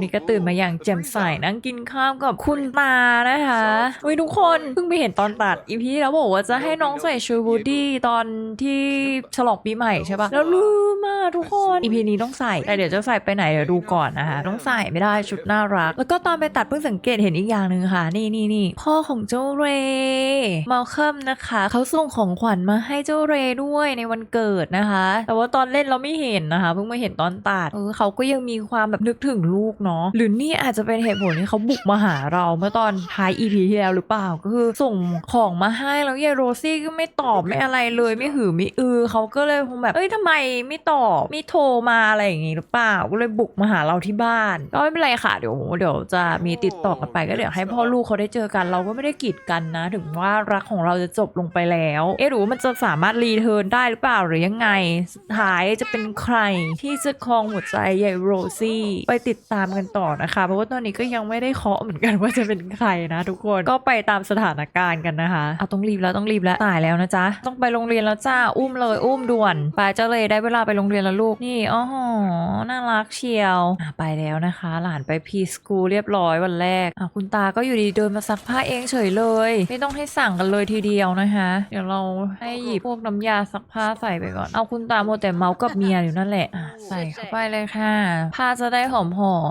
นี่ก็ตื่นมาอย่างแจ่มใสนั่งกินข้าวกับคุณตานะคะอุ้ยทุกคนเพิ่งไปเห็นตอนตัดอีพีแล้วบอกว่าจะให้น้องใส่ชูบูดี้ตอนที่ฉลองปีใหม่ใช่ปะแล้วลืมมากทุกคนอีพีนี้ต้องใส่แต่เดี๋ยวจะใส่ไปไหนเดี๋ยวดูก่อนนะคะต้องใส่ไม่ได้ชุดน่ารัก แล้วก็ตอนไปตัดเพิ่งสังเกตเห็นอีกอย่างหนึ่งค่ะ นี่นี่นี่พ่อของเจ้าเรย์มาเคิมนะคะเขาส่งของขวัญมาให้เจ้าเรย์ด้วยในวันเกิดนะคะ แต่ว่าตอนเล่นเราไม่เห็นนะคะเพิ่งมาเห็นตอนตัดเออเขาก็ยังมีความแบบนึกถึงลูกเนาะหรือนี่อาจจะเป็นเหตุผลที่เขาบุกมาหาเราเมื่อตอนท้าย EP ที่แล้วหรือเปล่าก็คือส่งของมาให้แล้วยายโรซี่ก็ไม่ตอบไม่อะไรเลยไม่หือไม่อือเขาก็เลยคงแบบเอ้ยทำไมไม่ตอบไม่โทรมาอะไรอย่างงี้หรือเปล่าก็เลยบุกมาหาเราที่บ้านก็ไม่เป็นไรค่ะเดี๋ยวเดี๋ยวจะมีติดต่อกันไปก็เดี๋ยวให้พ่อลูกเขาได้เจอกันเราก็ไม่ได้กีดกันนะ ถึงว่ารักของเราจะจบลงไปแล้ว เอ๊ะหรือว่ามันจะสามารถรีเทิร์นได้หรือเปล่าหรือยังไงสุดท้ายจะเป็นใครที่จะครองหัวใจยายโรซี่ ไปติดตามกันต่อนะคะ เพราะว่าตอนนี้ก็ยังไม่ได้เคาะเหมือนกันว่าจะเป็นใครนะ ทุกคนก็ไปตามสถานการณ์กันนะคะเอาต้องรีบแล้วต้องรีบแล้วตายแล้วนะจ๊ะต้องไปโรงเรียนแล้วจ้าอุ้มเลยอุ้มด่วนไปเจ้าเลยได้เวลาไปโรงเรียนแล้วลูกนี่อ๋อหอน่ารักเชียวไปแล้วนะคะ หลานไปพีสกูเรียบร้อยวันแรกอะคุณตาก็อยู่ดีเดินมาซักผ้าเองเฉยเลย ไม่ต้องให้สั่งกันเลยทีเดียวนะคะ เดี๋ยวเราให้หยิบพวกน้ำยาซักผ้าใส่ไปก่อนเอาคุณตาโมแต่เมาส์กับเมียอยู่นั่นแหละใส่เข้าไปเลยค่ะผ้าจะได้หอ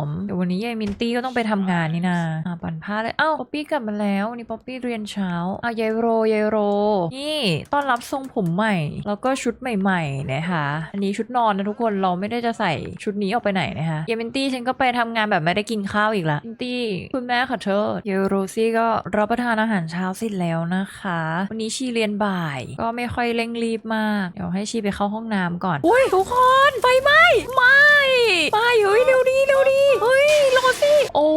มเดี๋ยววันนี้ยายมินตี้ก็ต้องไปทำงานนี่นาอะปั่นผ้าเลยเอ้าป๊อปปี้กลับมาแล้ววันนี่ป๊อปปี้เรียนเช้าอะยายโรยายโร นี่ต้อนรับทรงผมใหม่ แล้วก็ชุดใหม่ๆนะคะอันนี้ชุดนอนนะทุกคนเราไม่ได้จะใส่ชุดนี้ออกไปไหนนะคะยายมินตี้ฉันก็ไปทำงานแบบไม่ได้กินข้าวอีกละมินตี้คุณแม่ขอโทษยายโรซี่ก็รับประทานอาหารเช้าเสร็จแล้วนะคะ วันนี้ชีเรียนบ่าย ก็ไม่ค่อยเร่งรีบมาก เดี๋ยวให้ชีไปเข้าห้องน้ำก่อน อุ้ยทุกคนไฟไหม้ไม่ไม่เฮ้ยเร็วดีเร็วดีเฮ้ยโรซี่โอ้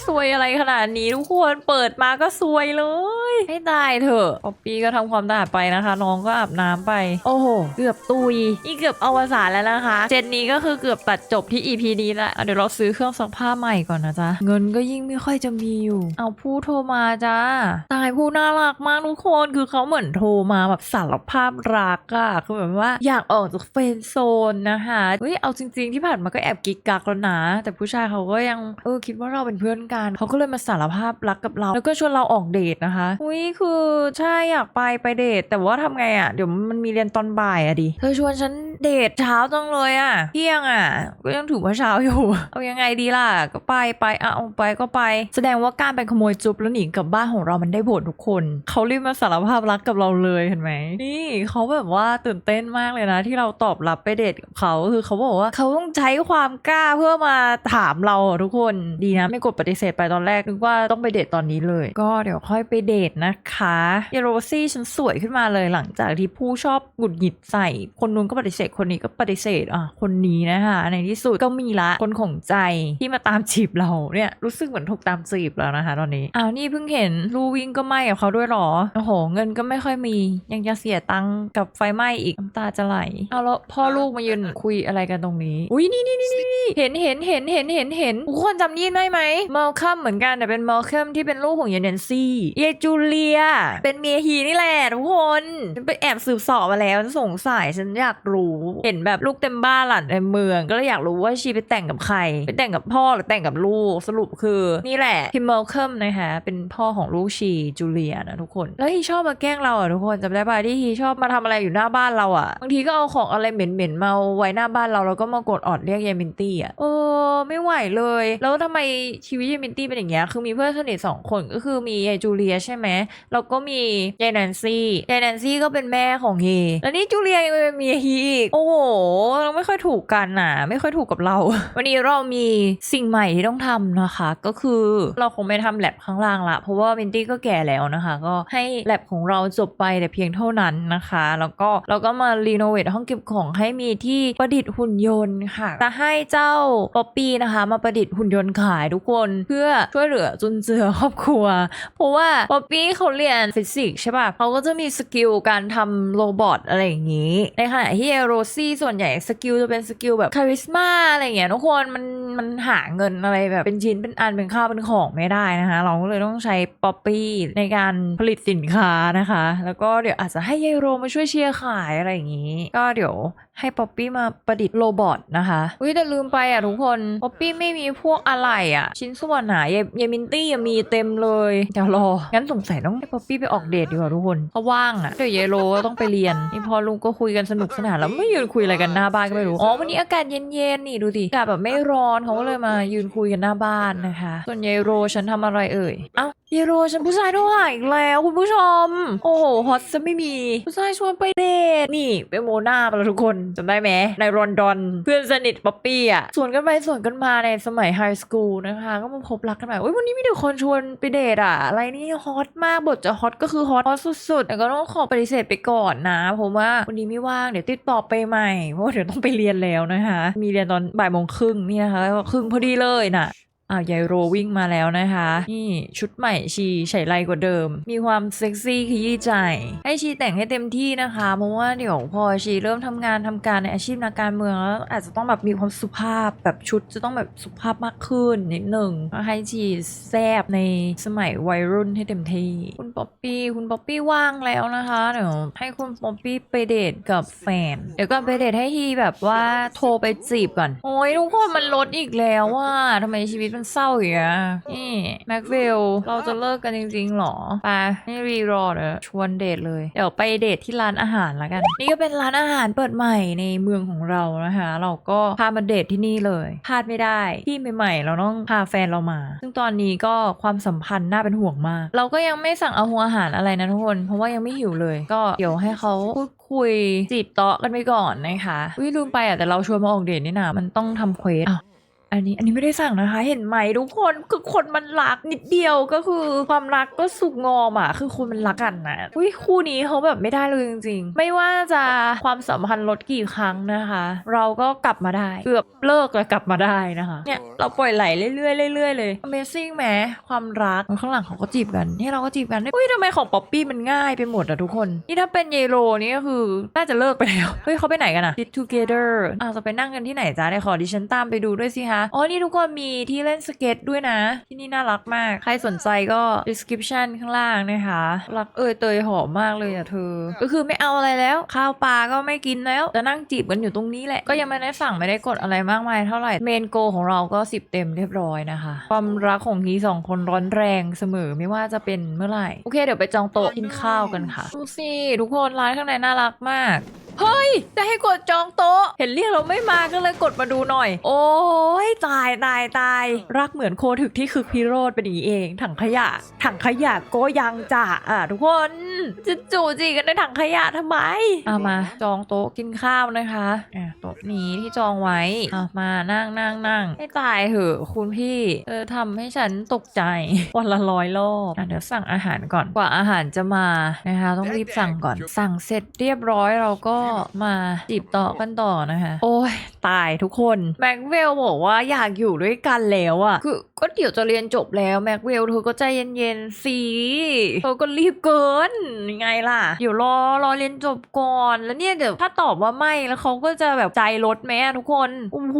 ยสวยอะไรขนาดนี้ทุกคนเปิดมาก็สวยเลยให้ตายเถอะป๊อปปี้ก็ทำความสะอาดไปนะคะ น้องก็อาบน้ำไป โอ้โห เกือบตุยนี่เกือบอวสานแล้วนะคะ เจนนี้ก็คือเกือบตัดจบที่ EP นี้ละอะเดี๋ยวเราซื้อเครื่องซักผ้าใหม่ก่อนนะจ๊ะ เงินก็ยิ่งไม่ค่อยจะมีอยู่ เอาผู้โทรมาจ้า ตายผู้น่ารักมากทุกคน คือเขาเหมือนโทรมาแบบสารภาพรักอะคือแบบว่าอยากออกจากเฟรนด์โซนนะคะเฮ้ยเอาจริง ๆที่ผ่านมาก็แอบกิ๊กกักแล้วนะ แต่ผู้ชายเขาก็ยังเออคิดว่าเราเป็นเพื่อนกัน เขาก็เลยมาสารภาพรักกับเรา แล้วก็ชวนเราออกเดทนะคะ อุ้ยคือใช่อยากไปไปเดท แต่ว่าทำไงอะเดี๋ยวมันมีเรียนตอนบ่ายอะดิ เธอชวนฉันเดทเช้าจังเลยอะเที่ยงอะก็ยังถือว่าเช้าอยู่ เอายังไงดีล่ะ ก็ไปไปอะเอาไปก็ไป แสดงว่าการไปขโมยจุ๊บแล้วหนีกลับบ้านของเรามันได้ผลทุกคน เขารีบมาสารภาพรักกับเราเลยเห็นไหม นี่เขาแบบว่าตื่นเต้นมากเลยนะ ที่เราตอบรับไปเดทกับเขาคือเขาบอกว่าเขาต้องใช้ความกล้าเพื่อมาถามเราทุกคน ดีนะไม่กดปฏิเสเสธไปตอนแรกนึกว่าต้องไปเดทตอนนี้เลย ก็เดี๋ยวค่อยไปเดทนะคะเยโรซี่ฉันสวยขึ้นมาเลยหลังจากที่ผู้ชอบหงุดหงิดใส่ คนนู้นก็ปฏิเสธคนนี้ก็ปฏิเสธอะคนนี้นะคะในที่สุดก็มีละคนของใจที่มาตามจีบเราเนี่ยรู้สึกเหมือนถูกตามจีบแล้วนะคะ ตอนนี้อ้าวนี่เพิ่งเห็นลูวิ่งก็ไหม้กับเขาด้วยหรอโอ้โหเงินก็ไม่ค่อยมียังจะเสียตังค์กับไฟไหม้อีกน้ำตาจะไหลเอาแล้วพ่อลูกมายืนคุยอะไรกันตรงนี้ อุ้ยนี่นี่นี่นี่เห็นเห็นเห็นเห็นเห็นเห็นทุกคนจำนี่ได้ไหมมอลคัมเหมือนกันแต่เป็นมอลคัมที่เป็นลูกของเยนเนนซี่เยจูเลีย เป็นเมียฮีนี่แหละทุกคนฉันไปแอบสืบเสอบมาแล้วฉันสงสัยฉันอยากรู้เห็นแบบลูกเต็มบ้านหลานเต็มเมือง ก็เลยอยากรู้ว่าชีไปแต่งกับใคร ไปแต่งกับพ่อหรือแต่งกับลูกสรุปคือนี่แหละพิมเมลคัมนะคะเป็นพ่อของลูกชีจูเลียนะทุกคน แล้วฮีชอบมาแกล้งเราอะทุกคนจำได้ป่ะที่ฮีชอบมาทำอะไรอยู่หน้าบ้านเราอะบางทีก็เอาของอะไรเหม็นๆมาไว้หน้าบ้านเราแล้วก็มากดออดเรียกยายมินตี้อะเออไม่ไหวเลย แล้วทำไมชีวิตยายมินตี้เป็นอย่างเงี้ยคือมีเพื่อนสนิทสองคนก็คือมียายจูเลียใช่ไหมแล้วก็มียายแนนซี่ยายแนนซี่ก็เป็นแม่ของเฮแล้วนี่จูเลียยังเป็นเมียฮีอีกโอ้โหเราไม่ค่อยถูกกันน่ะ ไม่ค่อยถูกกับเรา วันนี้เรามีสิ่งใหม่ที่ต้องทำนะคะ ก็คือเราคงไม่ทำแลบข้างล่างละเพราะว่ามินตี้ก็แก่แล้วนะคะ ก็ให้แลบของเราจบไปแต่เพียงเท่านั้นนะคะ แล้วก็เราก็มารีโนเวทห้องเก็บของให้มีที่ประดิษฐ์หุ่นยนต์ค่ะจะให้เจ้าป๊อปปี้นะคะ มาประดิษฐ์หุ่นยนต์ขายทุกคนเพื่อช่วยเหลือจุนเจือครอบครัว เพราะว่าป๊อปปี้เขาเรียนฟิสิกส์ใช่ป่ะเขาก็จะมีสกิลการทำโรบอทอะไรอย่างนี้ ในขณะที่เอโรซี่ส่วนใหญ่สกิลจะเป็นสกิลแบบคาริสมาอะไรอย่างเงี้ยทุกคนมันมันหาเงินอะไรแบบเป็นชิ้นเป็นอันเป็นข้าวเป็นของไม่ได้นะคะ เราก็เลยต้องใช้ป๊อปปี้ในการผลิตสินค้านะคะ แล้วก็เดี๋ยวอาจจะให้ยายโรมาช่วยเชียร์ขายอะไรอย่างนี้ ก็เดี๋ยว ให้ป๊อปปี้มาประดิษฐ์โรบอทนะคะอุ้ยแต่ลืมไปอะทุกคนป๊อปปี้ไม่มีพวกอะไรอะ ชิ้นส่วนหนายายมินตี้ยังมีเต็มเลยเดี๋ยวรอ งั้นสงสัยต้องให้ป๊อปปี้ไปออกเดทดีกว่าทุกคนเขาว่างอะเดี๋ยวยายโรก็ต้องไปเรียนนี่พอลุงก็คุยกันสนุกสนานแล้วไม่ยืนคุยอะไรกันหน้าบ้านก็ไม่รู้อ๋อวันนี้อากาศเย็นๆนี่ดูดิอากาศแบบไม่ร้อนเขาก็เลยมายืนคุยกันหน้าบ้านนะคะ ส่วนยายโรฉันทำอะไรเอ่ยเอ้า ยายโรฉันผู้ชายโทรหาอีกแล้วคุณผู้ชม โอ้โหฮอตจะไม่มี ผู้ชายชวนไปเดทนี่ไปโมนาไปแล้วทุกคนจำได้ไหมในรอนดอน เพื่อนสนิทป๊อปปี้อะสวนกันไปสวนกันมาในสมัยไฮสคูลนะคะ ก็มาพบรักกันใหม่วันนี้มีแต่คนชวนไปเดทอะ อะไรนี่ฮอตมากบทจะฮอตก็คือฮอตฮอตสุดๆแต่ก็ต้องขอปฏิเสธไปก่อนนะเพราะว่าวันนี้ไม่ว่างเดี๋ยวติดต่อไปใหม่เพราะว่าเดี๋ยวต้องไปเรียนแล้วนะคะ มีเรียนตอนบ่ายโมงครึ่งนี่นะคะครึ่งพอดีเลยน่ะ อ้าวยายโรวิ่งมาแล้วนะคะ นี่ชุดใหม่ชีใส่ไรกว่าเดิม มีความเซ็กซี่ขยี้ใจ ให้ชีแต่งให้เต็มที่นะคะ เพราะว่าเดี๋ยวพอชีเริ่มทำงานทำการในอาชีพนักการเมืองแล้วอาจจะต้องแบบมีความสุภาพแบบชุดจะต้องแบบสุภาพมากขึ้นนิดหนึ่งให้ชีแซบในสมัยวัยรุ่นให้เต็มที่คุณป๊อปปี้คุณป๊อปปี้ว่างแล้วนะคะเดี๋ยวให้คุณป๊อปปี้ไปเดทกับแฟนเดี๋ยวก่อนไปเดทให้ทีแบบว่าโทรไปจีบก่อนโอ้ยทุกคนมันลดอีกแล้วว่าทำไมชีวิตมันเศร้าอย่างเงี้ยนี่แม็กเวลเราจะเลิกกันจริงๆหรอไปไม่รีรอเดี๋ยวชวนเดทเลย เดี๋ยวไปเดทที่ร้านอาหารละกัน นี่ก็เป็นร้านอาหารเปิดใหม่ในเมืองของเรานะคะ เราก็พามาเดทที่นี่เลยพลาดไม่ได้ที่ใหม่ๆเราต้องพาแฟนเรามา ซึ่งตอนนี้ก็ความสัมพันธ์น่าเป็นห่วงมาก เราก็ยังไม่สั่งเอาหัวอาหารอะไรนะทุกคน เพราะว่ายังไม่หิวเลย ก็เดี๋ยวให้เขาพูดคุยจีบโต๊ะกันไปก่อนนะคะวิลืมไปอะแต่เราชวนมาออกเดทนี่นะมันต้องทำเควส อ้าวอันนี้อันนี้ไม่ได้สั่งนะคะ เห็นไหมทุกคนคือคนมันรักนิดเดียวก็คือความรักก็สุกงอมอะคือคนมันรักกันนะอุ้ยคู่นี้เขาแบบไม่ได้เลยจริง ๆ ไม่ว่าจะความสัมพันธ์ลดกี่ครั้งนะคะ เราก็กลับมาได้เกือบเลิกแล้วกลับมาได้นะคะเนี่ยเราปล่อยไหลเรื่อยๆเรื่อยๆเลย Amazing ไหมความรักข้างหลังเขาก็จีบกันนี่เราก็จีบกันอุ้ยทำไมของป๊อปปี้มันง่ายไปหมดอะทุกคน นี่ถ้าเป็นเยโรนี่ก็คือน่าจะเลิกไปแล้วเฮ้ยเขาไปไหนกันอะ Sit together อะจะไปนั่งกันที่ไหนจ้าเดี๋ยวขอดิฉันตามไปดูด้วยสิคะอ๋อนี่ทุกคนมีที่เล่นสเก็ตด้วยนะ ที่นี่น่ารักมาก ใครสนใจก็ description ข้างล่างนะคะรักเอ่ยเตยหอมมากเลยอะเธอ ก็คือไม่เอาอะไรแล้ว ข้าวปลาก็ไม่กินแล้วจะนั่งจีบกันอยู่ตรงนี้แหละ ก็ยังไม่ได้สั่งไม่ได้กดอะไรมากมายเท่าไหร่เมนโกของเราก็ 10 เต็มเรียบร้อยนะคะ ความรักของทีสองคนร้อนแรงเสมอไม่ว่าจะเป็นเมื่อไหร่โอเคเดี๋ยวไปจองโต๊ะกินข้าวกันค่ะดูสิทุกคนร้านข้างในน่ารักมากเฮ้ยจะให้กดจองโต๊ะ เห็นเรียกเราไม่มาก็เลยกดมาดูหน่อย โอ้ยตายตายตาย รักเหมือนโคถึกที่คึกพิโรธเป็นอย่างนี้เอง ถังขยะ ถังขยะก็ยังจ่าอะทุกคนจะจู่จีกันในถังขยะทำไมเอามา จองโต๊ะกินข้าวนะคะอะโต๊ะนี้ที่จองไว้อะมานั่งนั่งนั่งให้ตายเหอะคุณพี่เออทำให้ฉันตกใจวันละร้อยรอบอะเดี๋ยวสั่งอาหารก่อนกว่าอาหารจะมานะคะ ต้องรีบสั่งก่อนสั่งเสร็จเรียบร้อยเราก็มาจีบต่อกันต่อนะคะ โอ้ย ตายทุกคน แม็กเวลบอกว่าอยากอยู่ด้วยกันแล้วอะคือก็เดี๋ยวจะเรียนจบแล้วแม็กเวลเธอก็ใจเย็นๆสิเธอก็รีบเกินยังไงล่ะเดี๋ยวรอรอเรียนจบก่อน แล้วเนี่ยเดี๋ยวถ้าตอบว่าไม่แล้วเขาก็จะแบบใจลดไหมอะทุกคนโอ้โห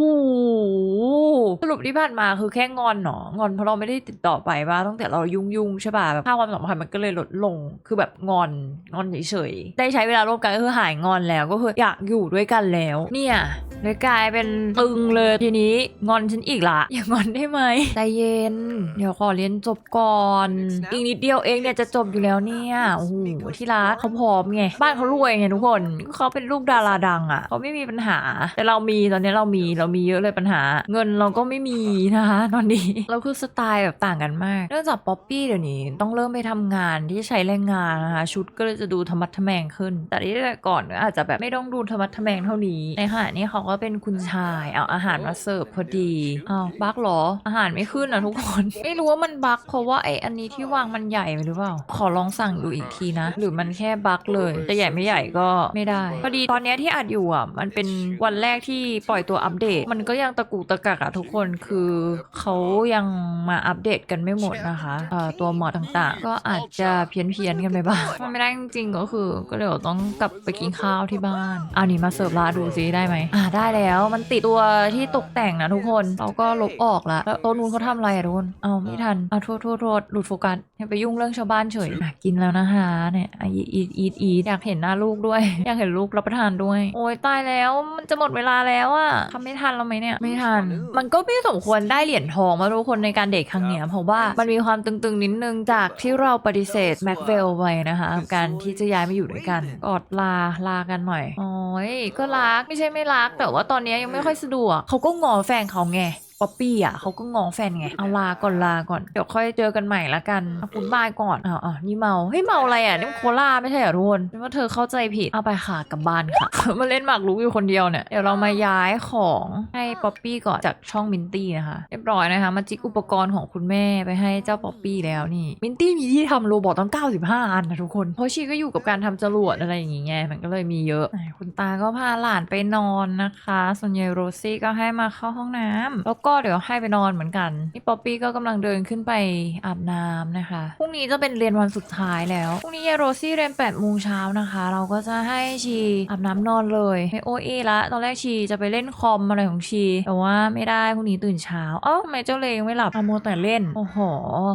สรุปที่ผ่านมาคือแค่งอนเนาะงอนเพราะเราไม่ได้ติดต่อไปว่าตั้งแต่เรายุ่งยุ่งๆใช่ป่ะแบบค่าความสัมพันธ์มันก็เลยลดลงคือแบบงอนงอนเฉยๆได้ใช้เวลาร่วมกันก็คือหายงอนแล้วก็คืออยากอยู่ด้วยกันแล้ว เนี่ยเลยกลายเป็นตึงเลยทีนี้งอนฉันอีกละ อย่างอนได้ไหมใจเย็น เดี๋ยวขอเรียนจบก่อน อีกนิดเดียวเองเนี่ยจะจบอยู่แล้วเนี่ยโอ้โหที่รักเขาพร้อมไงบ้านเขารวยไงทุกคนเขาเป็นลูกดาราดังอะเขาไม่มีปัญหา แต่เรามีตอนนี้เรามีเรามีเยอะเลยปัญหา เงินเราก็ไม่มีนะคะตอนนี้เราคือสไตล์แบบต่างกันมากเนื่องจากป๊อปปี้เดี๋ยวนี้ต้องเริ่มไปทำงานที่ใช้แรงงานนะคะชุดก็เลยจะดูธรรมัดทะแมงขึ้น แต่ที่แต่ก่อนก็อาจจะแบบไม่ต้องดูธรรมัดทะแมงเท่านี้ ในขณะนี้เขาก็เป็นคุณชายเอาอาหารมาเสิร์ฟพอดีอ้าวบักเหรอ อาหารไม่ขึ้นนะทุกคน ไม่รู้ว่ามันบักเพราะว่าไออันนี้ที่วางมันใหญ่ไปหรือเปล่า ขอลองสั่งดูอีกทีนะ หรือมันแค่บักเลยจะใหญ่ไม่ใหญ่ก็ไม่ได้ พอดีตอนนี้ที่อัดอยู่อะมันเป็นวันแรกที่ปล่อยตัวอัปเดต มันก็ยังตะกุตะกักอะทุกคนคือเขายังมาอัปเดตกันไม่หมดนะคะเอ่อตัวหมอดต่างๆ ก็อาจจะเพี้ยนเพียนๆกันไปบ้างมันไม่ได้จริงๆก็คือ ก็เดี๋ยวต้องกลับไปกินข้าวที่บ้านเอานี่มาเสิร์ฟลาดูซิได้ไหมอ่าได้แล้วมันติดตัวที่ตกแต่งนะทุกคนเราก็ลบออกละแล้วโต๊ะนู้นเขาททำอะไรอะทุกคนเอาไม่ทันเอาโทษโทษโทษหลุดโฟกัสอย่าไปยุ่งเรื่องชาวบ้านเฉยอะกินแล้วนะคะเนี่ยอะอีทอีทอีทอีทอยากเห็นหน้าลูกด้วย อยากเห็นลูกรับประทานด้วย โอ้ยตายแล้วมันจะหมดเวลาแล้วอะทำไม่ทันแล้วไหมเนี่ยไม่ทัน มันก็ไม่สมควรได้เหรียญทองมาทุกคนในการเด็กครั้งเนี้ยเพราะว่ามันมีความตึงๆนิดนึงจากที่เราปฏิเสธแม็กเวลไปนะคะกับการที่จะย้ายมาอยู่ด้วยกันกอดลาลากันหน่อยโอ้ยก็รักไม่ใช่ไม่รัก แต่ว่าตอนเนี้ยยังไม่ค่อยสะดวกเขาก็งอแฟนเขาไง ป๊อปปี้อะเขาก็งอแฟนไง เอาลาก่อนลาก่อน เดี๋ยวค่อยเจอกันใหม่ละกันเอาคุณบายก่อนอ้าวอ้าวนี่เมา เฮ้ยเมาอะไรอะนี่มันโคลาไม่ใช่เหรอทุกคนนึกว่าเธอเข้าใจผิด เอาไปค่ะกลับบ้านค่ะ มาเล่นหมากรุกอยู่คนเดียวเนี่ย เดี๋ยวเรามาย้ายของให้ป๊อปปี้ก่อนจากช่องมินตี้นะคะ เรียบร้อยนะคะ มาจิกอุปกรณ์ของคุณแม่ไปให้เจ้าป๊อปปี้แล้วนี่ มินตี้มีที่ทำโรบอทตั้ง 95 อันนะทุกคน เพราะชีก็อยู่กับการทำจรวดอะไรอย่างงี้ไง มันก็เลยมีเยอะ คุณตาก็พาหลานไปนอนนะคะ ส่วนใหญ่โรซี่ก็ให้มาเข้าห้องน้ำแล้วก็็เดี๋ยวให้ไปนอนเหมือนกันนี่ป๊อปปี้ก็กำลังเดินขึ้นไปอาบน้ำนะคะพรุ่งนี้จะเป็นเรียนวันสุดท้ายแล้วพรุ่งนี้ยายโรซี่เรียน8โมงเช้านะคะ เราก็จะให้ชีอาบน้ำนอนเลยไม่โอเอละตอนแรกชีจะไปเล่นคอมอะไรของชีแต่ว่าไม่ได้พรุ่งนี้ตื่นเช้าเอ้าทำไมเจ้าเลงไม่หลับอาโมแต่เล่นโอ้โห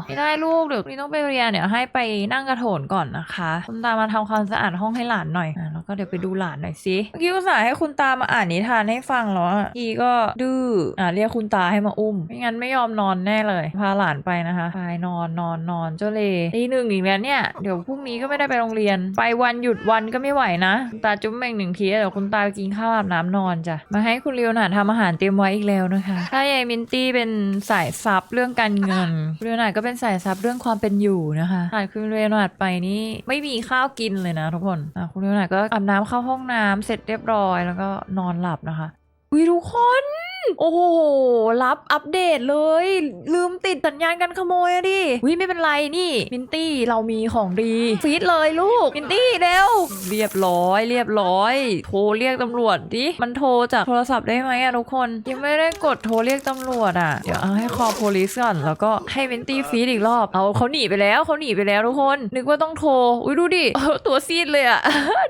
ไม่ได้ลูกเดี๋ยวพรุ่งนี้ต้องไปเรียนเดี๋ยวให้ไปนั่งกระโถนก่อนนะคะคุณตามาทำความสะอาดห้องให้หลานหน่อยอะแล้วก็เดี๋ยวไปดูหลานหน่อยสิเมื่อกี้อุตส่าห์ให้คุณตามาอ่านนิทานให้ฟังแล้วอะอีก็ดื้ออะเรียกคุณตาาให้มาอุ้ม ไม่งั้นไม่ยอมนอนแน่เลย พาหลานไปนะคะไปนอนนอนนอนเจ้าเลตีหนึ่งอีกแล้วเนี่ย เดี๋ยวพรุ่งนี้ก็ไม่ได้ไปโรงเรียน ไปวันหยุดวันก็ไม่ไหวนะคุณตาจุ๊บเม่งหนึ่งทีเดี๋ยวคุณตาไปกินข้าวอาบน้ำนอนจ้ะ มาให้คุณเลียวนาดทำอาหารเตรียมไว้อีกแล้วนะคะ ถ้ายายมินตี้เป็นสายซับเรื่องการเงินคุณเลียวนาดก็เป็นสายซับเรื่องความเป็นอยู่นะคะขาดคุณเลียวนาดไปนี่ไม่มีข้าวกินเลยนะทุกคนอะคุณเลียวนาดก็อาบน้ำเข้าห้องน้ำเสร็จเรียบร้อยแล้วก็นอนหลับนะคะอุ้ยทุกคน โอ้โห รับอัปเดตเลย ลืมติดสัญญาณการขโมยอะดิวิไม่เป็นไรนี่ มินตี้เรามีของดี ฟีดเลยลูก มินตี้เร็ว เรียบร้อย เรียบร้อย โทรเรียกตำรวจดิ มันโทรจากโทรศัพท์ได้ไหมอะทุกคน ยังไม่ได้กดโทรเรียกตำรวจอะเดี๋ยวเอาให้คอโพลิสก่อน แล้วก็ให้มินตี้ฟีดอีกรอบ เอาเขาหนีไปแล้วเขาหนีไปแล้วทุกคน นึกว่าต้องโทร อุ้ยดูดิเออตัวซีดเลยอะ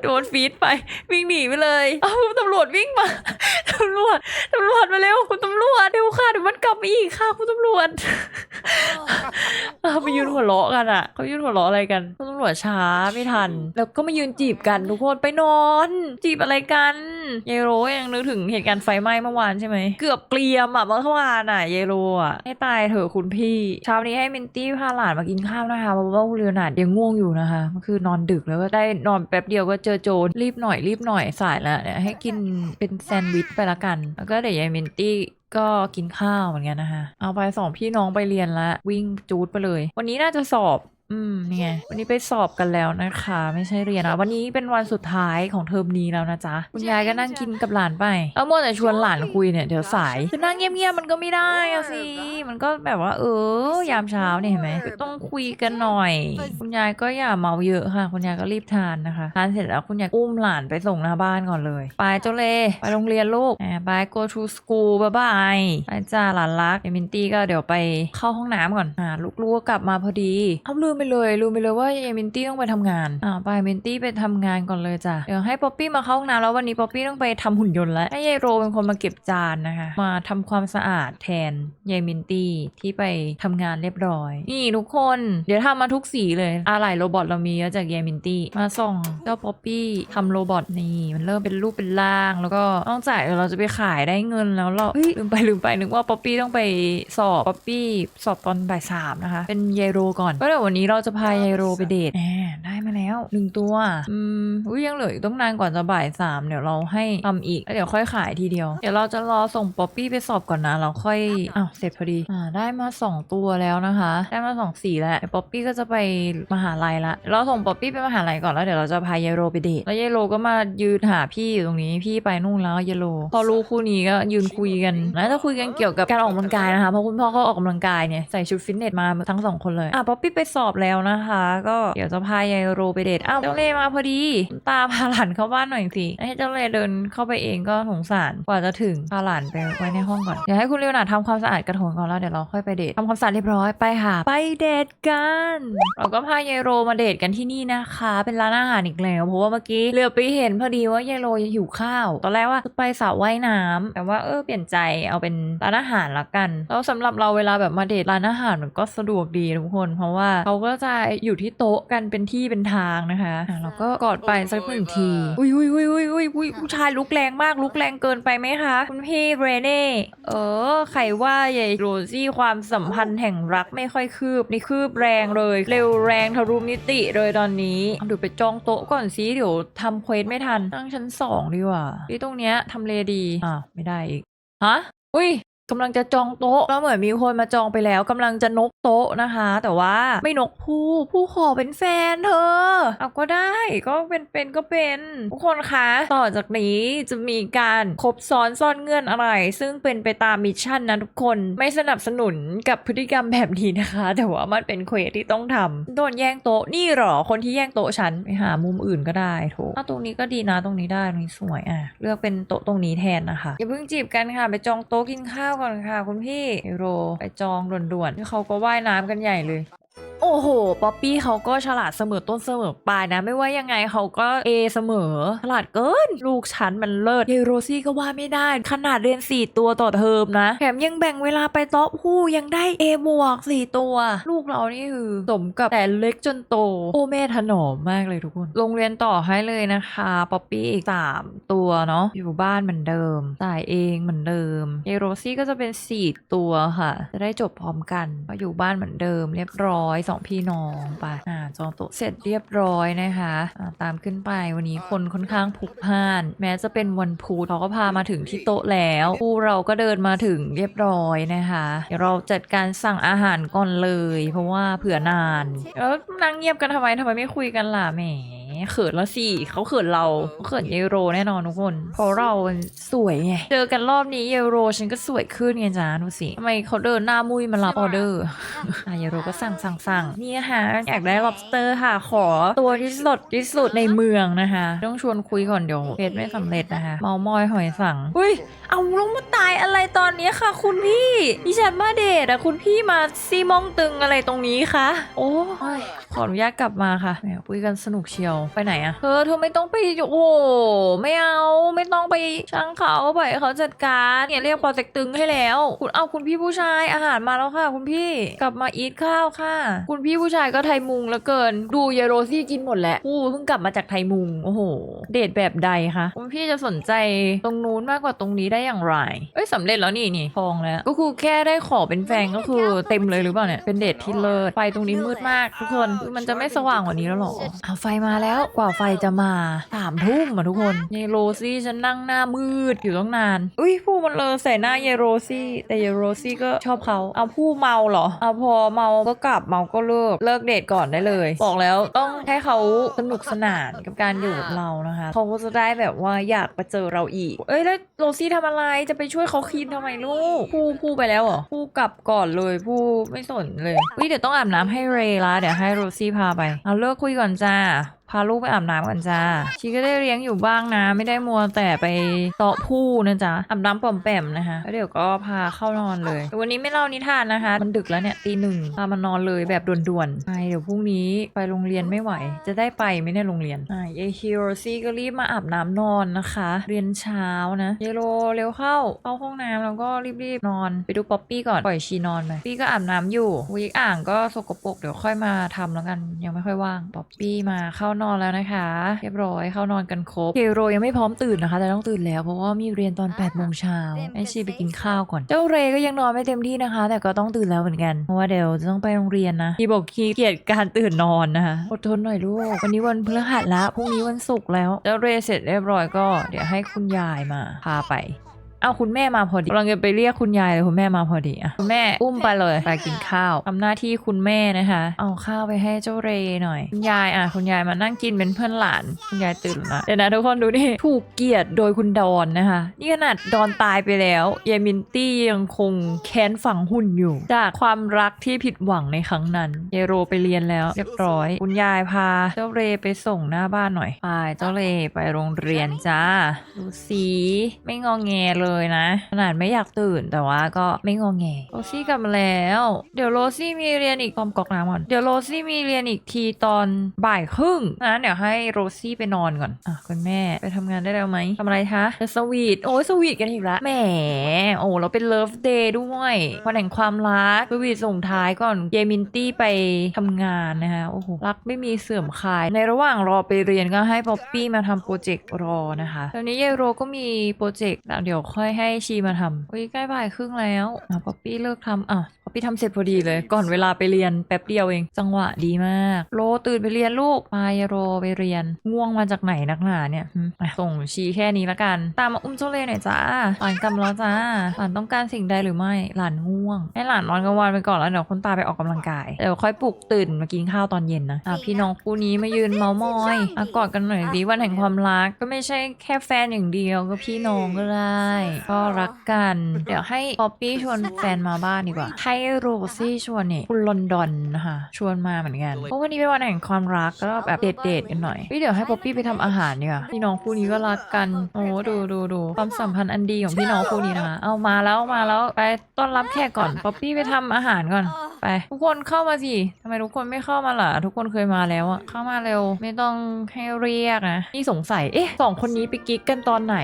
โดนฟีดไป วิ่งหนีไปเลย เอาตำรวจวิ่งมา ตำรวจ ตำรวจมาเร็วคุณตำรวจเร็วค่ะเดี๋ยวมันกลับมาอีกค่ะคุณตำรวจเอาไปยืนหัวเราะกันอะเขายืนหัวเราะอะไรกันคุณตำรวจช้าไม่ทัน แล้วก็มายืนจีบกันทุกคนไปนอน จีบอะไรกันยายโรยังนึกถึงเหตุการณ์ไฟไหม้เมื่อวานใช่ไหมเกือบเกลียมอะเมื่อวานอะยายโรอะให้ตายเถอะคุณพี่เช้านี้ให้มินตี้พาหลานมากินข้าวนะคะเพราะว่าคุณเรียนาดยังง่วงอยู่นะคะเมื่อคืนนอนดึกแล้วก็ได้นอนแป๊บเดียวก็เจอโจรรีบหน่อยรีบหน่อยสายแล้วเนี่ยให้กินเป็นแซนด์วิชไปละกัน แล้วก็เดี๋ยวยายมินตี้ก็กินข้าวเหมือนกันนะคะ เอาไปสองพี่น้องไปเรียนละวิ่งจูดไปเลย วันนี้น่าจะสอบ อืมนี่ไงวันนี้ไปสอบกันแล้วนะคะ ไม่ใช่เรียนนะวันนี้เป็นวันสุดท้ายของเทอมนี้แล้วนะจ๊ะคุณยายก็นั่งกินกับหลานไปแล้วมัวแต่ชวนหลานคุยเนี่ยเดี๋ยวสายคือนั่งเงียบๆมันก็ไม่ได้อะสิมันก็แบบว่า เออยามเช้าเนี่ยเห็นไหมก็ต้องคุยกันหน่อย คุณยายก็อย่าเมาเยอะค่ะ คุณยายก็รีบทานนะคะทานเสร็จแล้วคุณยายอุ้มหลานไปส่งหน้าบ้านก่อนเลยไปเจ้าเลไปโรงเรียนลูกแหมไป go to school บ๊ายบายไปจ้าหลานรักเอมินตี้ก็เดี๋ยวไปเข้าห้องน้ำก่อนอ่าลูกๆก็กลับมาพอดีเอาลืมไปเลยลืมไปเลยว่าเอมินตี้ต้องไปทำงานอ่าไปเอมินตี้ไปทำงานก่อนเลยจ้ะเดี๋ยวให้ป๊อปปี้มาเข้าห้องน้ำแล้ววันนี้ป๊อปปี้ต้องไปทำหุ่นยนต์แล้วให้ยายโรเป็นคนมาเก็บจานนะคะ มาทำความสะอาดแทนยายมินตี้ที่ไปทำงานเรียบร้อย นี่ทุกคนเดี๋ยวทำมาทุกสีเลยอะไรโรบอทเรามีเยอะจากยายมินตี้มาส่งเจ้าป๊อปปี้ทำโรบอทนี่มันเริ่มเป็นรูปเป็นร่างแล้วก็ต้องจ่ายเดี๋ยวเราจะไปขายได้เงินแล้วเราลืมไปลืมไปนึกว่าป๊อปปี้ต้องไปสอบป๊อปปี้สอบตอนบ่ายสามนะคะ เป็นยายโรก่อนก็เดี๋ยววันนี้เราจะพายายโรไปเดทแหมได้ มาแล้วหนึ่งตัว อืมอุ้ยยังเหลืออีกต้องนานก่อนจะบ่ายสามเดี๋ยวเราให้ทำอีกแล้วเดี๋ยวค่อยขายทีเดียว เดี๋ยวเราจะรอส่งป๊อปปี้ไปสอบก่อนนะเราค่อยอ้าวเสร็จพอดีอ่าได้มาสองตัวแล้วนะคะ ได้มาสองสีแล้วเดี๋ยวป๊อปปี้ก็จะไปมหาลัยละเราส่งป๊อปปี้ไปมหาลัยก่อนแล้วเดี๋ยวเราจะพายายโรไปเดทแล้วยายโรก็มายืนหาพี่อยู่ตรงนี้พี่ไปนู่นแล้วยายโรพอรู้คู่นี้ก็ยืนคุยกันแล้วจะคุยกันเกี่ยวกับการออกกำลังกายนะคะเพราะคุณพ่อก็ออกกำลังกายเนี่ยใส่ชุดฟิตเนสมาทั้งสองคนเลยอะป๊อปปี้ไปสอบแล้วนะคะ ก็เดี๋ยวจะพายายโรไปเดทอ้าวเจ้าเล่มาพอดี ตาพาหลานเข้าบ้านหน่อยสิให้เจ้าเล่เดินเข้าไปเองก็สงสารกว่าจะถึงพาหลานไปไว้ในห้องก่อนเดี๋ยวให้คุณเลียวนาทำความสะอาดกระถนก่อนแล้วเดี๋ยวเราค่อยไปเดททำความสะอาดเรียบร้อยไปค่ะ ไปเดทกัน เราก็พายายโรมาเดทกันที่นี่นะคะ เป็นร้านอาหารอีกแล้วเพราะว่าเมื่อกี้เรือไปเห็นพอดีว่ายายโรยังหิวข้าว ตอนแรกว่าจะไปสระว่ายน้ำแต่ว่าเออเปลี่ยนใจเอาเป็นร้านอาหารละกันแล้วสำหรับเราเวลาแบบมาเดทร้านอาหารมันก็สะดวกดีทุกคน เพราะว่าเขาก็จะอยู่ที่โต๊ะกันเป็นที่เป็นทางนะคะอะเราก็กอดไปสักหนึ่งที อุ้ยอุ้ยอุ้ยอุ้ยอุ้ยอุ้ยผู้ชายลุกแรงมากลุกแรงเกินไปไหมคะ คุณพี่เรเน่เออใครว่ายายโรซี่ความสัมพันธ์แห่งรักไม่ค่อยคืบนี่คืบแรงเลย เร็วแรงทะลุมิติเลยตอนนี้เดี๋ยวไปจองโต๊ะก่อนสิเดี๋ยวทำเควสไม่ทันตั้งชั้นสองดีกว่าที่ตรงเนี้ยทำเลดีอ่าวไม่ได้อีกฮะอุ้ย กำลังจะจองโต๊ะแล้วเหมือนมีคนมาจองไปแล้วกำลังจะนกโต๊ะนะคะ แต่ว่าไม่นกผู้ผู้ขอเป็นแฟนเธอเอาก็ได้ก็เป็นเป็นก็เป็นทุกคนคะต่อจากนี้จะมีการครบซ้อนซ่อนเงื่อนอะไร ซึ่งเป็นไปตามมิชชั่นนะทุกคนไม่สนับสนุนกับพฤติกรรมแบบนี้นะคะ แต่ว่ามันเป็นเควสที่ต้องทำโดนแย่งโต๊ะนี่หรอคนที่แย่งโต๊ะฉันไปหามุมอื่นก็ได้โถเอาตรงนี้ก็ดีนะตรงนี้ได้ตรงนี้สวยอะเลือกเป็นโต๊ะตรงนี้แทนนะคะอย่าเพิ่งจีบกันค่ะไปจองโต๊ะกินข้าวก่อนค่ะ คุณพี่โรไปจองด่วนๆเขาก็ว่ายน้ำกันใหญ่เลยโอ้โห ป๊อปปี้เขาก็ฉลาดเสมอต้นเสมอปลายนะ ไม่ว่ายังไงเขาก็เอเสมอ ฉลาดเกิน ลูกฉันมันเลิศเยโรซี่ก็ว่าไม่ได้ ขนาดเรียน 4 ตัวต่อเทอมนะ แถมยังแบ่งเวลาไปโต๊ะผู้ยังได้เอบวก 4 ตัว ลูกเรานี่คือสมกับแต่เล็กจนโต โอแม่ถนอมมากเลยทุกคน โรงเรียนต่อให้เลยนะคะ ป๊อปปี้อีก 3 ตัวเนาะ อยู่บ้านเหมือนเดิมจ่ายเองเหมือนเดิมเยโรซี่ก็จะเป็น 4 ตัวค่ะ จะได้จบพร้อมกัน ก็อยู่บ้านเหมือนเดิม เรียบร้อยสองพี่น้องไปอ่าจองโต๊ะเสร็จเรียบร้อยนะคะอ่าตามขึ้นไปวันนี้คนค่อนข้างพลุกพล่าน แม้จะเป็นวันพุธเขาก็พามาถึงที่โต๊ะแล้วผู้เราก็เดินมาถึงเรียบร้อยนะคะเดี๋ยวเราจัดการสั่งอาหารก่อนเลย เพราะว่าเผื่อนานแล้วนั่งเงียบกันทำไมทำไมไม่คุยกันล่ะแหม เขินแล้วสิเขาเขินเราเขาเขินเยโรแน่นอนทุกคนเพราะเราสวยไงเจอกันรอบนี้เยโรฉันก็สวยขึ้นไงจ้าดูสิทำไมเขาเดินหน้ามุ้ยมารับออเดอร์อะเยโรก็สั่งสั่งสั่งนี่ค่ะอยากได้ lobster ค่ะขอตัวที่สดที่สุดในเมืองนะคะ ต้องชวนคุยก่อนเดี๋ยวเพจไม่สำเร็จนะคะเมามอยหอยสั่งอุ้ยเอาลงมาตายอะไรตอนนี้ค่ะ คุณพี่ดิฉันมาเดทอะคุณพี่มาซีมองตึงอะไรตรงนี้คะโอ้ย ขออนุญาตกลับมาค่ะแหมคุยกันสนุกเชียว ไปไหนอะเธอเธอไม่ต้องไป โอ้โหไม่เอาไม่ต้องไปช่างเขาปล่อยให้เขาจัดการเนี่ยเรียกปอเต็กตึงให้แล้ว คุณเอาคุณพี่ผู้ชายอาหารมาแล้วค่ะ คุณพี่กลับมาอีทข้าวค่ะ คุณพี่ผู้ชายก็ไทยมุงเหลือเกิน ดูเยโรซี่กินหมดแหล้วอู้เพิ่งกลับมาจากไทยมุงโอ้โห เดทแบบใดคะคุณพี่จะสนใจตรงนู้นมากกว่าตรงนี้ได้อย่างไรเอ้ยสำเร็จแล้วนี่นี่ทองแล้วก็คือแค่ได้ขอเป็นแฟนก็คือเต็มเลยหรือเปล่าเนี่ยเป็นเดทที่เลิศไฟตรงนี้มืดมากทุกคนคือมันจะไม่สว่างกว่านี้แล้วหรอเอาไฟมาแล้วกว่าไฟจะมาสามทุ่มอะทุกคนเยโรซี่ฉันนั่งหน้ามืดอยู่ตั้งนาน อุ้ยผู้มันเลยใส่หน้าเยโรซี่แต่เยโรซี่ก็ชอบเขาเอาผู้เมาเหรอ เอาพอเมาก็กลับเมาก็เลิกเลิกเดทก่อนได้เลย บอกแล้วต้องให้เขาสนุกสนานกับการอยู่กับเรานะคะเขาก็จะได้แบบว่าอยากมาเจอเราอีก เอ้ยแล้วโรซี่ทำอะไรจะไปช่วยเขาคลีนทำไมลูกผู้ผู้ไปแล้วเหรอผู้กลับก่อนเลยผู้ไม่สนเลยวิเดี๋ยวต้องอาบน้ำให้เรย์ละเดี๋ยวให้โรซี่พาไป เอาเลิกคุยก่อนจ้า พาลูกไปอาบน้ำกันจ้าชีก็ได้เลี้ยงอยู่บ้างนะ ไม่ได้มัวแต่ไปเตาะผู้นะจ๊ะอาบน้ำปอมแปมนะคะแล้วเดี๋ยวก็พาเข้านอนเลย วันนี้ไม่เล่านิทานนะคะ มันดึกแล้วเนี่ยตีหนึ่งพามานอนเลยแบบด่วนๆไปเดี๋ยวพรุ่งนี้ไปโรงเรียนไม่ไหว จะได้ไปไม่ได้โรงเรียนอ่าเยฮิโรซี่ก็รีบมาอาบน้ำนอนนะคะ เรียนเช้านะเยโรเร็วเข้าเข้าห้องน้ำแล้วก็รีบๆนอน ไปดูป๊อปปี้ก่อนปล่อยชีนอนไปปี้ก็อาบน้ำอยู่วิกอ่างก็สกปรกเดี๋ยวค่อยมาทำแล้วกัน ยังไม่ค่อยว่างป๊อปปี้มาเข้านอนแล้วนะคะ เรียบร้อยเข้านอนกันครบเยโรยังไม่พร้อมตื่นนะคะ แต่ต้องตื่นแล้วเพราะว่ามีเรียนตอน8ปดโมงเช้าให้ชีไปกินข้าวก่อน เจ้าเรก็ยังนอนไม่เต็มที่นะคะ แต่ก็ต้องตื่นแล้วเหมือนกัน เพราะว่าเดี๋ยวจะต้องไปโรงเรียนนะพี่บอกขี้เกียจการตื่นนอนนะคะอดทนหน่อยลูกวันนี้วันพฤหัสละพรุ่งนี้วันศุกร์แล้วเจ้าเรเสร็จเรียบร้อยก็ เดี๋ยวให้คุณยายมาพาไป เอาคุณแม่มาพอดีกำลังจะไปเรียกคุณยายเลยคุณแม่มาพอดีอะคุณแม่อุ้มไปเลยไปกินข้าวทำหน้าที่คุณแม่นะคะ เอาข้าวไปให้เจ้าเรหน่อยคุณยายอะคุณยายมานั่งกินเป็นเพื่อนหลานคุณยายตื่นละเดี๋ยวนะทุกคนดูดิถูกเกลียดโดยคุณดอนนะคะนี่ขนาดดอนตายไปแล้วยายมินตี้ยังคงแค้นฝังหุ่นอยู่ จากความรักที่ผิดหวังในครั้งนั้นเยายโรไปเรียนแล้วเรียบร้อย คุณยายพาเจ้าเรไปส่งหน้าบ้านหน่อยไปเจ้าเรไปโรงเรียนจ้าดูสีไม่งองแงเลยนะขนาดไม่อยากตื่นแต่ว่าก็ไม่งองแงโรซี่กลับมาแล้ว เดี๋ยวโรซี่มีเรียนอีกกอมกอกน้ำก่อนเดี๋ยวโรซี่มีเรียนอีกทีตอนบ่ายครึ่งนะเดี๋ยวให้โรซี่ไปนอนก่อนอะคุณแม่ไปทำงานได้แล้วไหมทำอะไรคะจะสวีทโอ้ยสวีทกันอีกแล้วแหมโอ้เราเป็นเลิฟเดย์ด้วยวันแห่งความรักสวีทส่งท้ายก่อนเยมินตี้ไปทำงานนะคะโอ้โหรักไม่มีเสื่อมคลาย ในระหว่างรอไปเรียนก็ให้ป๊อปปี้มาทำโปรเจกต์รอนะคะตอนนี้เยโรก็มีโปรเจกต์แล้วเดี๋ยวค่อยให้ชีมาทำอุ้ยใกล้บ่ายครึ่งแล้วอะป๊อปปี้เลิกทำอะ ป๊อปปี้ทำเสร็จพอดีเลย ก่อนเวลาไปเรียนแป๊บเดียวเอง จังหวะดีมาก โรตื่นไปเรียนลูกไปโรไปเรียน ง่วงมาจากไหนนักหนาเนี่ยหึอะส่งชีแค่นี้ละกัน ตามมาอุ้มเจ้าเลหน่อยจ้าหลานกำลังแล้วจ้าหลานต้องการสิ่งใดหรือไม่หลานง่วง ให้หลานนอนกลางวันไปก่อนแล้วเดี๋ยวคุณตาไปออกกำลังกายเดี๋ยวค่อยปลุกตื่นมากินข้าวตอนเย็นนะอะพี่น้องคู่นี้มายืนเมามอยอะกอดกันหน่อยดีวันแห่งความรักก็ไม่ใช่แค่แฟนอย่างเดียวก็พี่น้องก็ได้ ก็รักกัน เดี๋ยวให้ป๊อปปี้ชวนแฟนมาบ้านดีกว่าให้โรซี่ชวนเนี่ยคุณลอนดอนนะคะชวนมาเหมือนกันเพราะวันนี้เป็นวันแห่งความรักก็แบบเดทๆกันหน่อยเฮ้ยเดี๋ยวให้ป๊อปปี้ไปทำอาหารดีกว่าพี่น้องคู่นี้ก็รักกันโอ้ดูดูดูความสัมพันธ์อันดีของพี่น้องคู่นี้นะคะเอามาแล้วมาแล้วไปต้อนรับแขกก่อนป๊อปปี้ไปทำอาหารก่อนไปทุกคนเข้ามาสิทำไมทุกคนไม่เข้ามาล่ะ ทุกคนเคยมาแล้วอะเข้ามาเร็ว ไม่ต้องให้เรียกนะนี่สงสัยเอ๊ะสองคนนี้ไปกิ๊กกันตอนไหน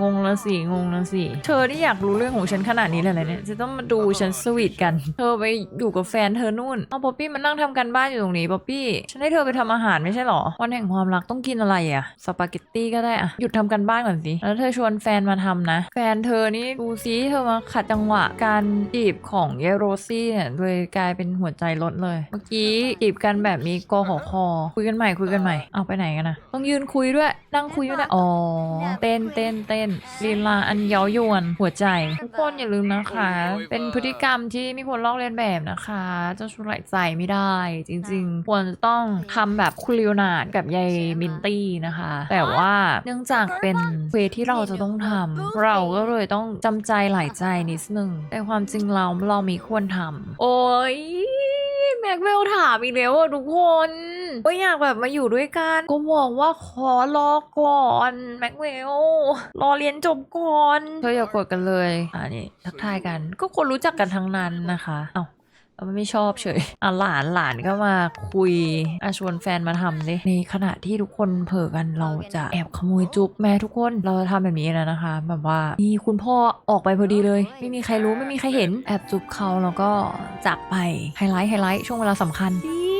งงละสิงงละสิเธอที่อยากรู้เรื่องของฉันขนาดนี้เลยเหรอเนี่ยจะต้องมาดูฉันสวีทกันเธอไปอยู่กับแฟนเธอนู่นเอาป๊อปปี้มานั่งทำกันบ้านอยู่ตรงนี้ป๊อปปี้ฉันให้เธอไปทำอาหารไม่ใช่หรอวันแห่งความรักต้องกินอะไรอะสปาเกตตี้ก็ได้อะหยุดทำกันบ้านก่อนสิแล้วเธอชวนแฟนมาทำนะ แฟนเธอนี่ดูซิเธอมาขัดจังหวะการจีบของเยโรซี่เนี่ยโดยกลายเป็นหัวใจลดเลย เมื่อกี้จีบกันแบบมีกอหอคอคุยกันใหม่คุยกันใหม่เอาไปไหนกันนะต้องยืนคุยด้วยนั่งคุยด้วยนะอ๋อเต้นเต้นเต้นลีลาอันเย้ายวนหัวใจทุกคนอย่าลืมนะคะ เป็นพฤติกรรมที่ไม่ควรลอกเลียนแบบนะคะ เจ้าชู้หลายใจไม่ได้ จริง ๆ ควรจะต้องทำแบบคุณลีโอนาร์ดกับยายมินตี้นะคะ แต่ว่าเนื่องจากเป็นเควสที่เราจะต้องทำเราก็เลยต้องจำใจหลายใจนิดนึงแต่ความจริงเราเรามีควรทำโอ้ย แม็กเวลถามอีกแล้วอะทุกคนก็อยากแบบมาอยู่ด้วยกันก็บอกว่าขอรอก่อนแม็กเวลรอเรียนจบก่อนเธออย่ากดกันเลยอ่านี่ทักทายกัน ก็คนรู้จักกันทั้งนั้นนะคะ เอ้า เอาไม่ชอบเฉยอะหลานหลานก็มาคุยอะชวนแฟนมาทำดิในขณะที่ทุกคนเผลอกันเราจะแอบขโมยจุ๊บแม่ทุกคนเราจะทำแบบนี้แล้วนะคะ แบบว่ามีคุณพ่อออกไปพอดีเลย ไม่มีใครรู้ไม่มีใครเห็นแอบจุ๊บเขาแล้วก็จากไปไฮไลท์ไฮไลท์ช่วงเวลาสำคัญนี่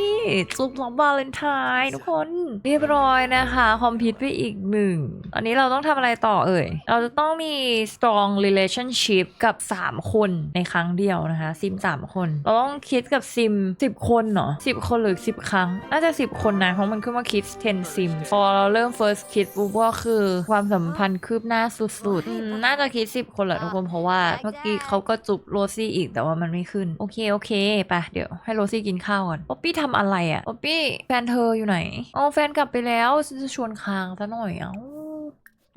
จุ๊บของวาเลนไทน์ทุกคน เรียบร้อยนะคะ คอมพิวต์ไปอีกหนึ่งตอนนี้เราต้องทำอะไรต่อเอ่ย เราจะต้องมี strong relationship กับ 3 คนในครั้งเดียวนะคะ ซิม 3 คน เราต้องคิดกับซิม 10 คนเนาะ10 คนหรือ 10 ครั้ง น่าจะ 10 คนนะเพราะมันขึ้นมาคิด 10 ซิม พอเราเริ่ม first คิดปุ๊บก็คือความสัมพันธ์คืบหน้าสุดๆอืมน่าจะคิด 10 คนแหละทุกคนเพราะว่าเมื่อกี้เขาก็จุบโรซี่อีกแต่ว่ามันไม่ขึ้น โอเคโอเคไปเดี๋ยวให้โรซี่กินข้าวก่อนป๊อปปี้ทำอะไรอะป๊อปปี้แฟนเธออยู่ไหนอ๋อแฟนกลับไปแล้วฉันจะชวนค้างซะหน่อยเอ้า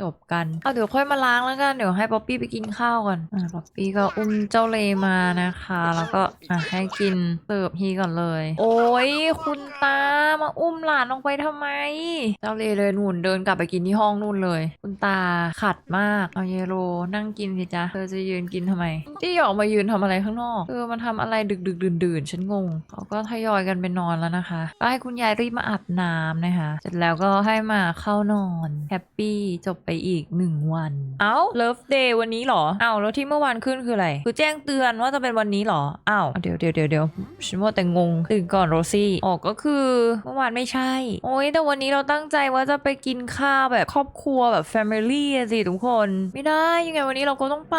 จบกันเอาเดี๋ยวค่อยมาล้างแล้วกันเดี๋ยวให้ป๊อปปี้ไปกินข้าวก่อนอ่าป๊อปปี้ก็อุ้มเจ้าเลมานะคะ แล้วก็อะให้กินเสิร์ฟฮีก่อนเลย โอ้ยคุณตามาอุ้มหลานลงไปทำไม เจ้าเลเลยหนุนเดินกลับไปกินที่ห้องนู่นเลย คุณตาขัดมากเอาเยโรนั่งกินสิจ๊ะเธอจะยืนกินทำไมที่ออกมายืนทำอะไรข้างนอกเธอมาทำอะไรดึกดึกดื่นดื่นฉันงงเขาก็ทยอยกันไปนอนแล้วนะคะก็ให้คุณยายรีบมาอาบน้ำนะคะเสร็จแล้วก็ให้มาเข้านอนแฮปปี้จบไปอีกหนึ่งวัน เอ้าเลิฟเดย์วันนี้เหรอ เอ้าแล้วที่เมื่อวานขึ้นคืออะไร คือแจ้งเตือนว่าจะเป็นวันนี้เหรออ้าวเดี๋ยวเดี๋ยวเดี๋ยวเดี๋ยวฉันว่าแต่งงตื่นก่อนโรซี่อ๋อก็คือเมื่อวานไม่ใช่ โอ้ยแต่วันนี้เราตั้งใจว่าจะไปกินข้าวแบบครอบครัวแบบแฟมิลี่สิทุกคน ไม่ได้ยังไงวันนี้เราก็ต้องไป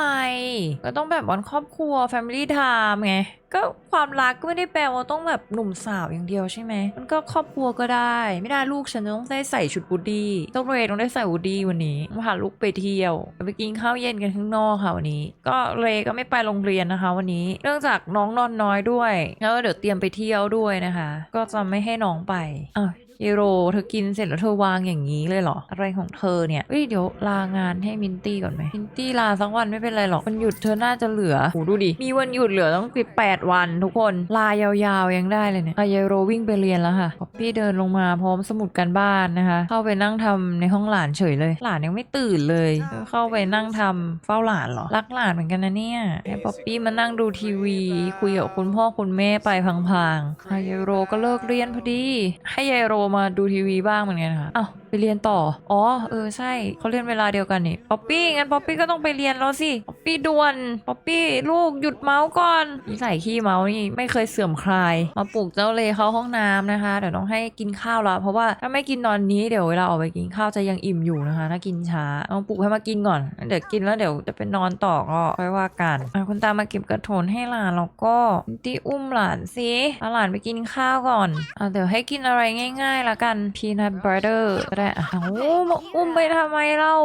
ก็ต้องแบบวันครอบครัว Family Time ไง ก็ความรักก็ไม่ได้แปลว่าต้องแบบหนุ่มสาวอย่างเดียวใช่ไหม มันก็ครอบครัวก็ได้ ไม่ได้ลูกฉันต้องได้ใส่ชุดวูดดี้ต้องเรย์ต้องได้ใส่วูดดี้วันนี้พาลูกไปเที่ยวไปกินข้าวเย็นกันข้างนอกค่ะวันนี้ ก็เรย์ก็ไม่ไปโรงเรียนนะคะ วันนี้เนื่องจากน้องนอนน้อยด้วย แล้วก็เดี๋ยวเตรียมไปเที่ยวด้วยนะคะ ก็จะไม่ให้น้องไปอ้าว เยโรเธอกินเสร็จแล้วเธอวางอย่างนี้เลยเหรอ อะไรของเธอเนี่ยเฮ้ยเดี๋ยวลางานให้มินตี้ก่อนไหมมินตี้ลาสักวันไม่เป็นไรหรอกวันหยุดเธอน่าจะเหลือโหดูดิมีวันหยุดเหลือต้องสิบแปดวันทุกคนลายาวๆยังได้เลยเนี่ยอะเยโรวิ่งไปเรียนแล้วค่ะป๊อปปี้เดินลงมาพร้อมสมุดการบ้านนะคะ เข้าไปนั่งทำในห้องหลานเฉยเลย หลานยังไม่ตื่นเลย เข้าไปนั่งทำเฝ้าหลานเหรอรักหลานเหมือนกันนะเนี่ยให้ป๊อปปี้มานั่งดูทีวี คุยกับคุณพ่อคุณแม่ไปพังๆอะเยโรก็เลิกเรียนพอดี ให้เยโรมาดูทีวีบ้างเหมือนกันค่ะอ้าว ไปเรียนต่อ อ๋อ เออ ใช่เขาเรียนเวลาเดียวกันนี่ ป๊อปปี้ งั้นป๊อปปี้ก็ต้องไปเรียนแล้วสิ ป๊อปปี้ด่วน ป๊อปปี้ลูกหยุดเมาส์ก่อนนิสัยขี้เมาส์นี่ไม่เคยเสื่อมคลาย มาปลุกเจ้าเลเข้าห้องน้ำนะคะ เดี๋ยวต้องให้กินข้าวแล้ว เพราะว่าถ้าไม่กินตอนนี้เดี๋ยวเวลาออกไปกินข้าวจะยังอิ่มอยู่นะคะ ถ้ากินช้าต้องปลุกให้มากินก่อน เดี๋ยวกินแล้วเดี๋ยวจะไปนอนต่อก็ค่อยว่ากันอะคุณตามาเก็บกระโถนให้หลานแล้วก็ตีอุ้มหลานสิหลานไปกินข้าวก่อนอะเดี๋ยวให้กินอะไรง่าย ๆ ละกัน peanut butter ก็ได้อะโอ้มาอุ้มไปทำไมเล่า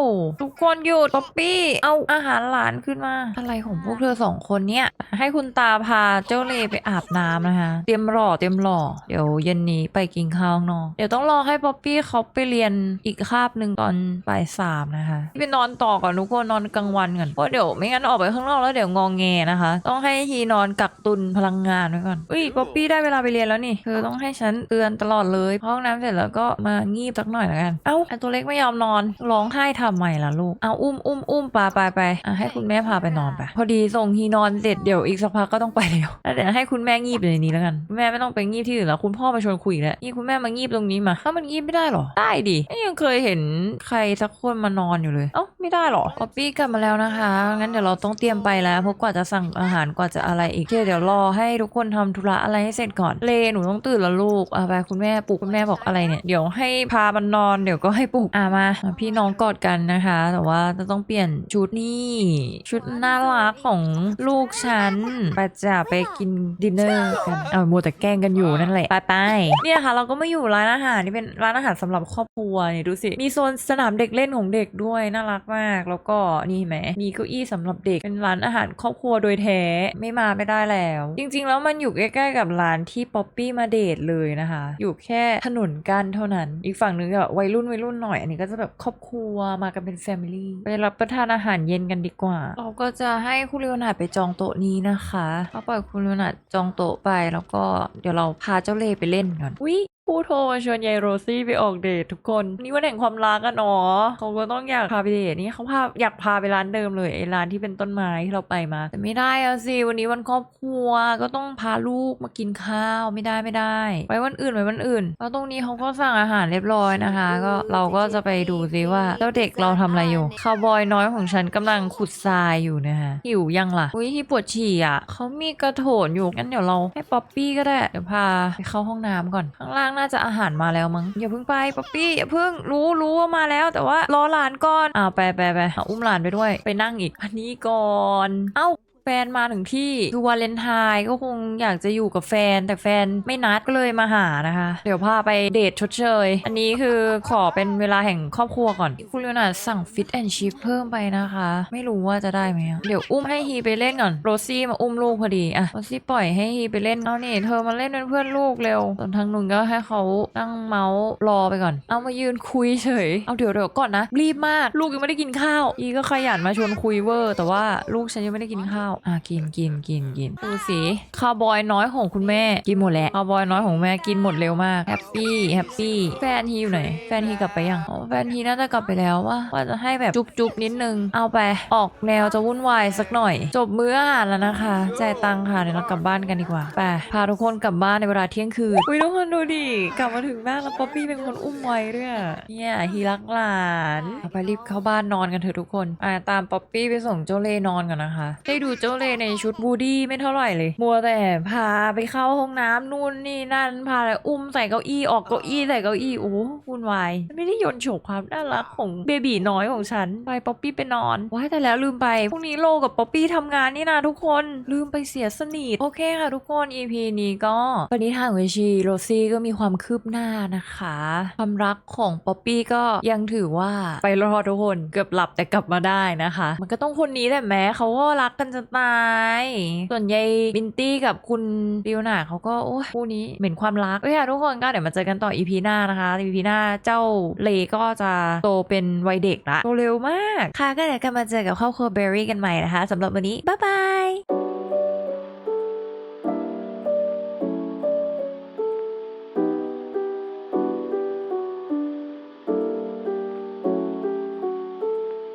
ทุกคนหยุดป๊อปปี้เอาอาหารหลานขึ้นมา อะไรของพวกเธอสองคนเนี่ย ให้คุณตาพาเจ้าเลไปอาบน้ำนะคะ เตรียมหล่อเตรียมหล่อเดี๋ยวเย็นนี้ไปกินข้าวข้างนอกเดี๋ยวต้องรอให้ป๊อปปี้เขาไปเรียนอีกคาบหนึ่งตอนบ่ายสามนะคะไปนอนต่อก่อนทุกคนนอนกลางวันก่อนเพราะเดี๋ยวไม่งั้นออกไปข้างนอกแล้วเดี๋ยวงองแงนะคะ ต้องให้ทีนอนกักตุนพลังงานไว้ก่อนอุ้ยป๊อปปี้ได้เวลาไปเรียนแล้วนี่เธอต้องให้ฉันเตือนตลอดเลยพอห้องน้ำเสร็จแล้วก็มางีบสักหน่อยแล้วกันเอ้าไอตัวเล็กไม่ยอมนอน ร้องไห้ทำไมล่ะลูก เอาอุ้มอุ้มอุ้มปาไปไปอะให้คุณแม่พาไปนอนไป พอดีส่งฮีนอนเสร็จเดี๋ยวอีกสักพักก็ต้องไปแล้วแล้วเดี๋ยวให้คุณแม่งีบอยู่ในนี้แล้วกันคุณแม่ไม่ต้องไปงีบที่อื่นแล้วคุณพ่อมาชวนคุยอีกแล้วนี่คุณแม่มางีบตรงนี้มาถ้ามันงีบไม่ได้หรอ ได้ดิเอ้ยยังเคยเห็นใครสักคนมานอนอยู่เลย เอ้าไม่ได้หรอป๊อปปี้กลับมาแล้วนะคะ งั้นเดี๋ยวเราต้องเตรียมไปแล้วเพราะกว่าจะสั่งอาหารกว่าจะอะไรอีกเดี๋ยวรอให้ทุกคนทำธุระอะไรให้เสร็จก่อน เลหนูต้องตื่นแล้วลูกอะไปคุณแม่ปลุกคุณแม่บอกอะไรเนี่ย เดี๋ยวให้พามันนอนเดี๋ยวก็ให้ปลุกอะมามา พี่น้องกอดกันนะคะ แต่ว่าจะต้องเปลี่ยนชุดนี่ ชุดน่ารักของลูกฉันไปจะไปกินดินเนอร์กัน เอามัวแต่แกล้งกันอยู่นั่นแหละ ไปไปๆเนี่ยค่ะเราก็มาอยู่ร้านอาหารนี่เป็นร้านอาหารสำหรับครอบครัวนี่ดูสิ มีโซนสนามเด็กเล่นของเด็กด้วยน่ารักมาก แล้วก็นี่เห็นไหมมีเก้าอี้สำหรับเด็กเป็นร้านอาหารครอบครัวโดยแท้ไม่มาไม่ได้แล้ว จริง ๆ แล้วมันอยู่ใกล้ๆกับร้านที่ป๊อปปี้มาเดทเลยนะคะ อยู่แค่ถนนกันเท่านั้น อีกฝั่งนึงแบบวัยรุ่นวัยรุ่นหน่อย อันนี้ก็จะแบบครอบครัวมากันเป็นแฟมิลี่ไปรับประทานอาหารเย็นกันดีกว่า เราก็จะให้คุณเลโอนาร์ดไปจองโต๊ะนี้นะคะก็ปล่อยคุณเลโอนาร์ดจองโต๊ะไปแล้วก็เดี๋ยวเราพาเจ้าเล่ไปเล่นก่อนวิ ผู้โทรมาชวนยายโรซี่ไปออกเดททุกคน นี่วันแห่งความรักกันเนาะเขาก็ต้องอยากพาไปเดทนี่เขาพาอยากพาไปร้านเดิมเลยไอ้ร้านที่เป็นต้นไม้ที่เราไปมา แต่ไม่ได้อะสิวันนี้วันครอบครัวก็ต้องพาลูกมากินข้าวไม่ได้ไม่ได้ไว้วันอื่นไว้วันอื่นแล้วตรงนี้เขาก็สั่งอาหารเรียบร้อยนะคะ ก็เราก็จะไปดูซิว่าเจ้าเด็กเราทำอะไรอยู่คาวบอยน้อยของฉันกำลังขุดทรายอยู่นะคะหิวยังล่ะอุ้ยที่ปวดฉี่อะเขามีกระโถนอยู่งั้นเดี๋ยวเราให้ป๊อปปี้ก็ได้เดี๋ยวพาไปเข้าห้องน้ำก่อนข้างล่างน่าจะอาหารมาแล้วมั้งอย่าเพิ่งไปป๊อปปี้อย่าเพิ่งรู้รู้ว่ามาแล้ว แต่ว่ารอหลานก่อนอ้าวไปไปไปอาอุ้มหลานไปด้วย ไปนั่งอีกอันนี้ก่อน เอ้า ฟนมาถึงที่คือวาเลนไทน์ก็คงอยากจะอยู่กับแฟน แต่แฟนไม่นัดก็เลยมาหานะคะ เดี๋ยวพาไปเดทชดเชย อันนี้คือขอเป็นเวลาแห่งครอบครัวก่อน คุณลโอนาสั่งฟิตแอนด์ชิพเพิ่มไปนะคะ ไม่รู้ว่าจะได้ไหมเดี๋ยวอุ้มให้ฮีไปเล่นก่อนโรซี่มาอุ้มลูกพอดีอะโรซี่ปล่อยให้ฮีไปเล่นเอานี่เธอมาเล่นเป็นเพื่อนลูกเร็วส่วนทางนุ่นก็ให้เขานั่งเมาส์รอไปก่อน เอามายืนคุยเฉยเอาเดี๋ยวเดี๋ยวก่อนนะ รีบมากลูกยังไม่ได้กินข้าวอีก็ขยันมาชวนคุยเวอร์ แต่ว่าลูกฉันยังไม่ได้กินข้าวอะกินกินกินกินดูสิคาวบอยน้อยของคุณแม่กินหมดแล้วคาวบอยน้อยของแม่กินหมดเร็วมากแฮปปี้แฮปปี้แฟนฮีอยู่ไหนแฟนฮีกลับไปยังอ๋อแฟนฮีน่าจะกลับไปแล้วว่าว่าจะให้แบบจุ๊บจุ๊บนิดนึงเอาไปออกแนวจะวุ่นวายสักหน่อย จบมื้ออาหารแล้วนะคะจ่ายตังค่ะเดี๋ยวเรากลับบ้านกันดีกว่าไปพาทุกคนกลับบ้านในเวลาเที่ยงคืนอุ้ยทุกคนดูดิกลับมาถึงบ้านแล้วป๊อปปี้เป็นคนอุ้มไว้ด้วยอะเนี่ยฮีรักหลานเอาไปรีบเข้าบ้านนอนกันเถอะทุกคนอ่าตามป๊อปปี้ไปส่งเจ้าเล่นอนกันนะคะ ได้ดูเจ้าจ้าเลในชุดบูดี้ไม่เท่าไหร่เลย มัวแต่พาไปเข้าห้องน้ำนู่นนี่นั่นพาอะไรอุ้มใส่เก้าอี้ออกเก้าอี้ใส่เก้าอี้โอ้วุ่นวายไม่ได้โยนโฉกความน่ารักของเบบีน้อยของฉันไปป๊อปปี้ไปนอนว้ายแต่แล้วลืมไปพรุ่งนี้โลกับป๊อปปี้ทำงานนี่นะทุกคนลืมไปเสียสนิทโอเคค่ะทุกคน EP นี้ก็ปณิธานของชีโรซี่ก็มีความคืบหน้านะคะ ความรักของป๊อปปี้ก็ยังถือว่าไปรอดทุกคนเกือบหลับแต่กลับมาได้นะคะ มันก็ต้องคนนี้แหละแม้เขาก็รักกันจะตาย ส่วนยายบินตี้กับคุณดิวน่าเขาก็โอ้ยคู่นี้เหม็นความรักเอ้ยค่ะทุกคนก็เดี๋ยวมาเจอกันต่ออีพีหน้านะคะอีพีหน้าเจ้าเลก็จะโตเป็นวัยเด็กละโตเร็วมาก ค่ะก็เดี๋ยวกันมาเจอกับครอบครัวเบอร์รี่กันใหม่นะคะสำหรับวันนี้บ๊ายบาย